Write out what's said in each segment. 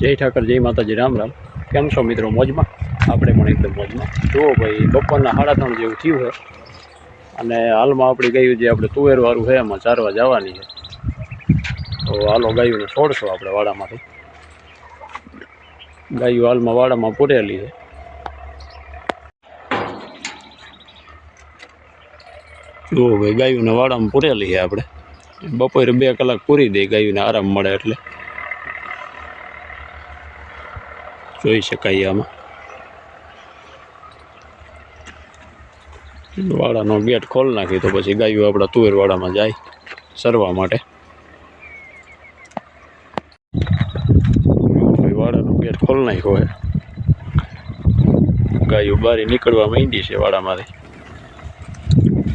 જય ઠાકર, જય માતાજી, રામ રામ. કેમ છો મિત્રો મોજમાં? આપણે પણ એકદમ મોજમાં. જુઓ ભાઈ, બપોરના સાડા ત્રણ જેવું થયું છે. અને હાલમાં આપણે ગયું જે આપણે તુવેરવાળું છે, એમાં ચારવા જવાની છે. તો હાલો ગાયુંને છોડશો આપણે વાડામાંથી. ગાયું હાલમાં વાડામાં પૂરેલી છે. જુઓ ભાઈ, ગાયુંને વાડામાં પૂરેલી છે આપણે. બપોરે બે કલાક પૂરી દઈએ ગાયુંને આરામ મળે એટલે. જોઈ શકાય આમાં. વાડાનો ગેટ ખોલ નાખી તો પછી ગાયું આપણા તુવેરવાડામાં જાય સરવા માટે. વાડાનો ગેટ ખોલ નાખ્યો હોય ગાયું બારી નીકળવા માંડી છે વાડામાંથી.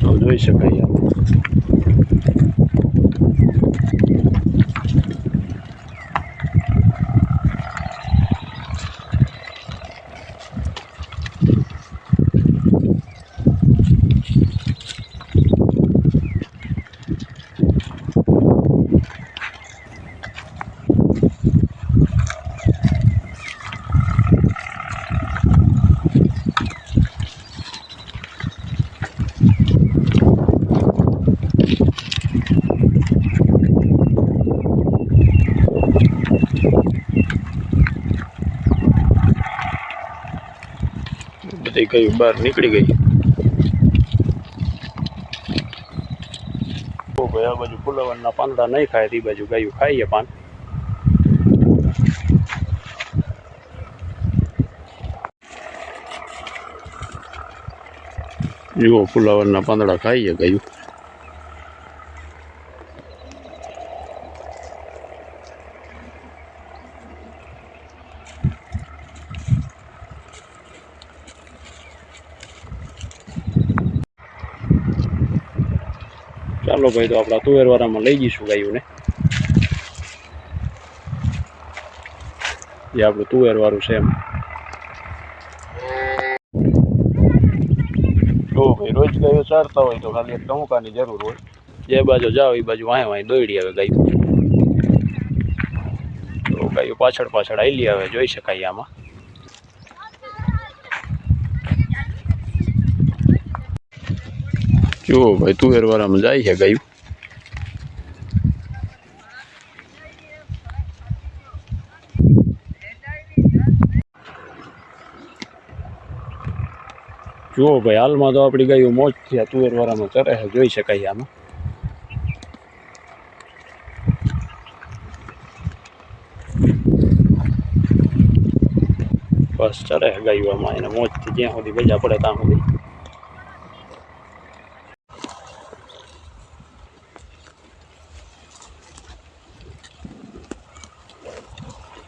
તો જોઈ શકાય આમાં. બધી ગયું બહાર નીકળી ગઈ. આ બાજુ ફુલાવરના પાંદડા નહીં ખાય તે બાજુ ગાયું ખાઈએ પાન. જુઓ ફુલાવરના પાંદડા ખાઈએ ગયું. ચાલો ભાઈ તો આપણા તુવેરવાળામાં લઈ જઈશું ગાયુંને. જે આપણું તુવેરવાળું છે એમ. જો ભાઈ રોજ ગાયો ચારતા હોય તો ખાલી એક ટમુકાની જરૂર હોય. જે બાજુ જાઓ એ બાજુ વાંહે વાંહે દોડી આવે ગાયું તો. ગાયું પાછળ પાછળ આવેલી આવે જોઈ શકાય આમાં. જુઓ ભાઈ તુવેરવાળામાં જાય છે ગાયું. જુઓ ભાઈ, હાલમાં તો આપણી ગાયું મોજથી આ તુવેરવાળામાં ચરે છે, જોઈ શકાય આમાં. બસ ચરે છે ગાયું આમાં, એને મોજથી જ્યાં સુધી ભેજા પડે ત્યાં સુધી.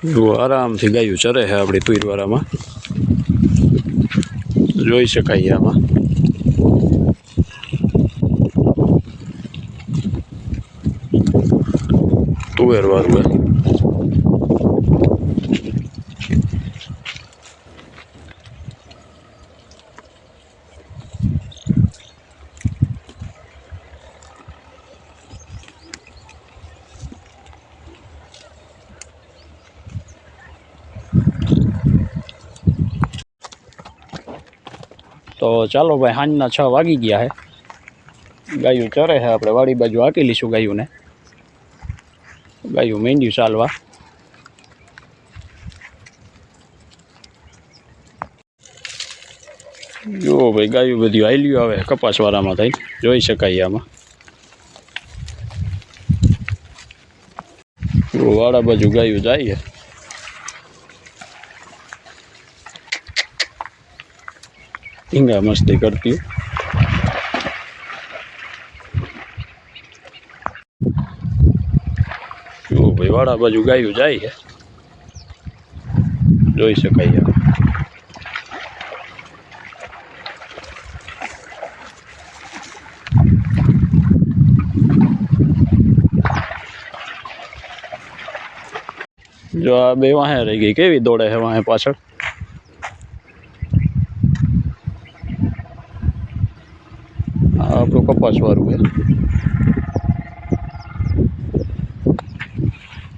જુઓ આરામથી ગાયું ચરે છે આપણી તુરવાળામાં જોઈ શકાય આમાં. તુવેર તો ચાલો ભાઈ, સાંજના છ વાગી ગયા છે ગાયું ચરે છે આપણે વાડી બાજુ હાકી લઈશું ગાયુંને. ગાયું મહેંદ્યું ચાલવા. જુઓ ભાઈ, ગાયું બધી હાલ્યું આવે કપાસવાળામાં થઈ જોઈ શકાય આમાં. જુઓ, વાડા બાજુ ગાયું જાય છે ઢીંગા મસ્તી કરતી જુઓ ભાઈ, વાડા બાજુ ગાયું જાય છે જોઈ શકાય આમ. જો આ બે વાહે રહી ગઈ. કેવી દોડે છે વાહે પાછળ? આ આપણું કપાસ વાળું છે.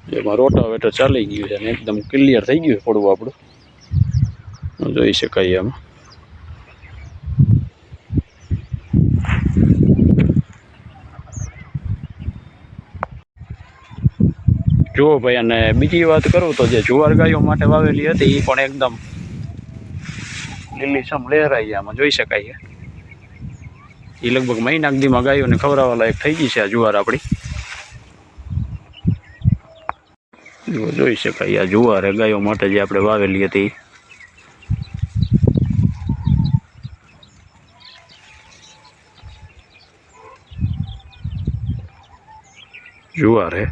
જેમાં આમાં રોટાવેટર ચાલી ગયું છે અને એકદમ ક્લિયર થઈ ગયું પડવું આપણું. જોઈ શકાય એમાં. જુઓ ભાઈ, અને બીજી વાત કરું તો જે જુવાર ગાયો માટે વાવેલી હતી એ પણ એકદમ લીલીછમ લહેરાઈ આમાં, જોઈ શકાય છે. એ લગભગ મહિના દીમાં ગાયોને ખવડાવવા લાયક થઈ ગઈ છે આ જુવાર આપણી. જોઈ શકાય. આ જુવાર ગાયો માટે જે આપણે વાવેલી હતી. જુવાર હે.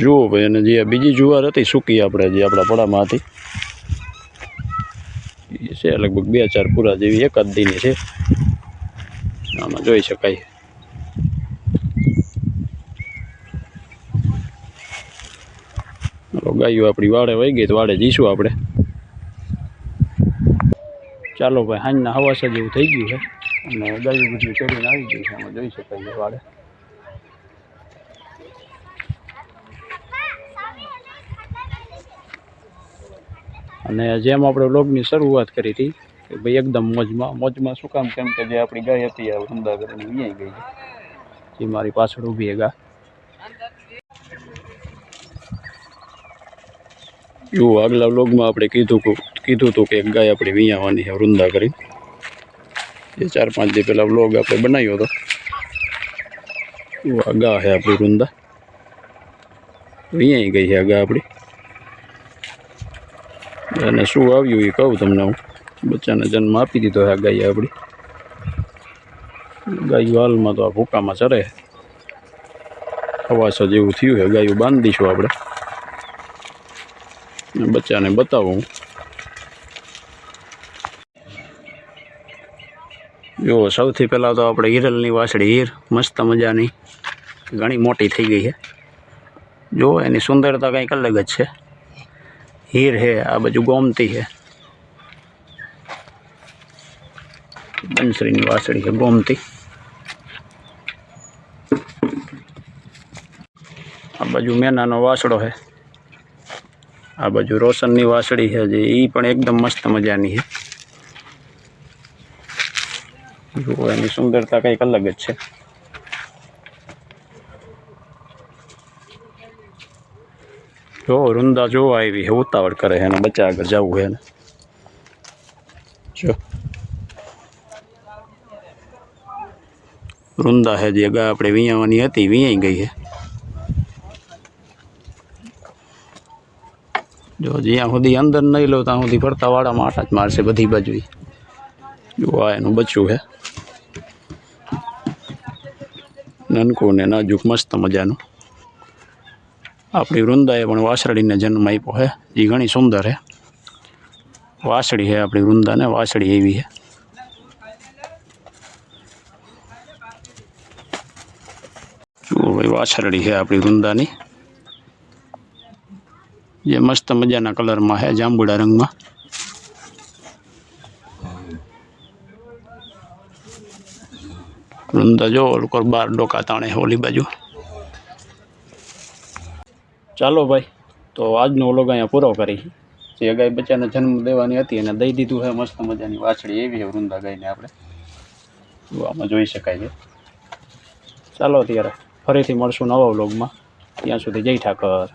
જુઓ ભાઈ, અને જે બીજી જુવાર હતી સૂકી આપણે, જે આપણા પડામાં હતી. એ છે લગભગ બે ચાર પૂરા જેવી એકાદ દીની છે. આમાં જોઈ શકાય. ગાયો આપણી વાડે વહી ગઈ, તો વાડે જઈશું આપણે. ચાલો ભાઈ સાંજના હવાસા જેવું થઈ ગયું છે. અને ગાયું બધું ચડીને આવી ગયું છે, આમાં જોઈ શકાય વાડે અને જેમ આપણે વ્લોગની શરૂઆત કરી હતી, કે ભાઈ એકદમ મોજમાં મોજમાં શું કામ, કેમ કે જે આપણી ગાય હતી, આ વૃંદા કરીને વિયાઈ ગઈ છે. જે, મારી પાછળ ઊભી ગા. જુઓ આગલા વ્લોગમાં આપણે કીધું કીધું હતું કે એક ગાય આપણી વિયાવાની છે વૃંદા કરી. એ ચાર પાંચ દી પહેલાં વ્લોગ આપણે બનાવ્યો હતો. જુઓ આ ગા છે આપણી વૃંદા. વિયાઈ ગઈ છે આ ગા આપણી. અને શું આવ્યું એ કહું તમને હું. બચ્ચાને જન્મ આપી દીધો આ ગાય આપણી. ગાયું હાલમાં તો આ ભૂકામાં ચરે. હવાસા જેવું થયું છે, ગાયું બાંધીશું આપણે. બચ્ચાને બતાવું જો, સૌથી પહેલાં તો આપણે હિરલની વાસળી હીર, મસ્ત મજાની. ઘણી મોટી થઈ ગઈ છે. જો, એની સુંદરતા કંઈક અલગ જ છે. હીર હે આ બાજુ ગોમતી છે બંસરીની વાસળી છે ગોમતી આ બાજુ મેનાનો વાસળો છે આ બાજુ રોશનની વાસળી છે જે એ પણ એકદમ મસ્ત મજાની છે જુઓ એની સુંદરતા કંઈક અલગ જ છે જો રૂંદા જોવા આવી છે ઉતાવળ કરે છે અને બચ્ચા આગળ જવું છે ને. જો. રૂંદા છે જે ગા આપણે વિયાવાની હતી, વિયાઈ ગઈ છે જો જ્યાં સુધી અંદર નહીં લો, ત્યાં સુધી ફરતા વાળામાં આટા જ મારશે બધી બાજુ જો આ એનું બચ્યું છે નનકું ને નાજુક મસ્ત મજાનું. આપણી વૃંદાએ પણ વાસળીને જન્મ આપ્યો છે. એ ઘણી સુંદર છે. વાસળી છે આપણી વૃંદાને વાસળી એવી છે. જુઓ ભાઈ, વાછરડી છે આપણી વૃંદાની. જે મસ્ત મજાના કલરમાં છે, જાંબુડા રંગમાં. વૃંદા જો લોકો બાર ડોકા તાણે છે ઓલી બાજુ. ચાલો ભાઈ, તો આજનો ઓલોગ અહીંયા પૂરો કરી. જે ગાય બચ્ચાને જન્મ દેવાની હતી એને દઈ દીધું છે, મસ્ત મજાની વાછડી એવી છે વૃંદા ગાયને આપણે. આમાં જોઈ શકાય છે. ચાલો ત્યારે ફરીથી મળશું નવા વ્લોગમાં ત્યાં સુધી જય ઠાકર.